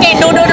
Kèn.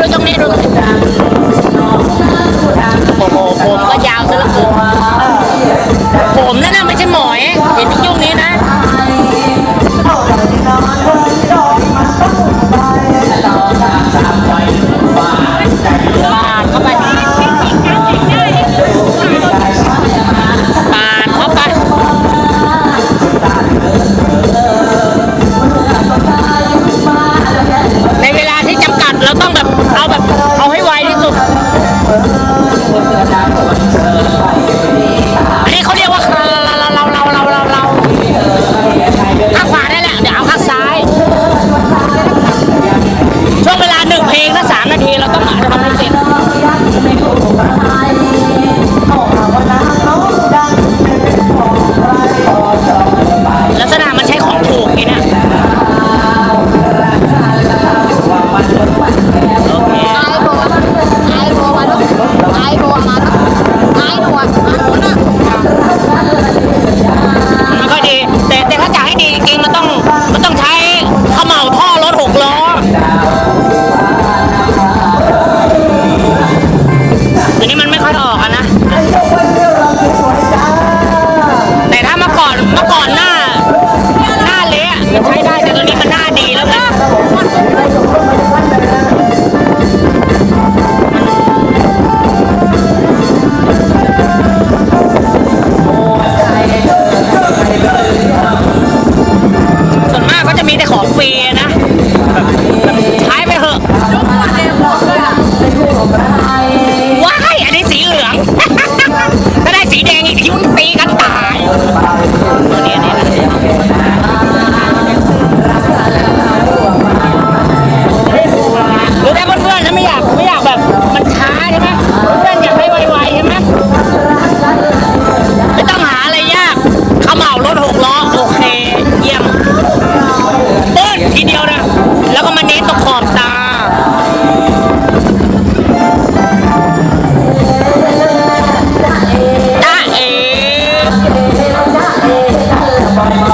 감사합니다.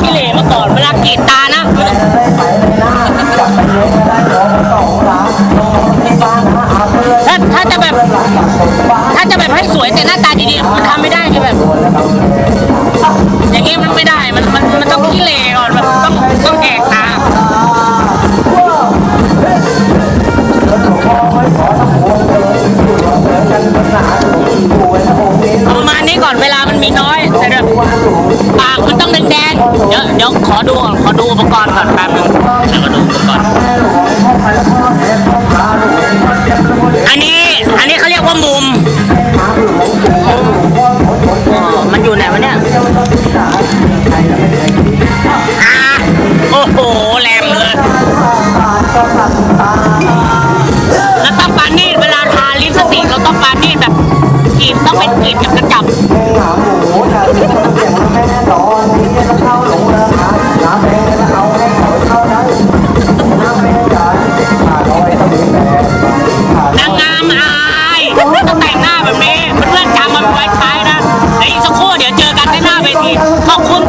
ขี้เล่เมื่อก่อนเวลากรีดตานะถ้าถ้าจะแบบ ถ้าจะแบบให้สวยแต่หน้าตาดีๆมันทำไม่ได้คือแบบ อย่างนี้มันไม่ได้มันมันมันต้องขี้เล่ก่อนแบบ ปากมันต้องแดงๆเดี๋ยวเดี๋ยวขอดูขอดูอุปกรณ์ก่อนแป๊บนึงเดี๋ยวก็ดูำอายต้องแต่งหน้าแบบนี้เพื่อนจำมันไว้ท้ายนะไอ้สักครู่เดี๋ยวเจอกันที่หน้าเวทีขอบคุณ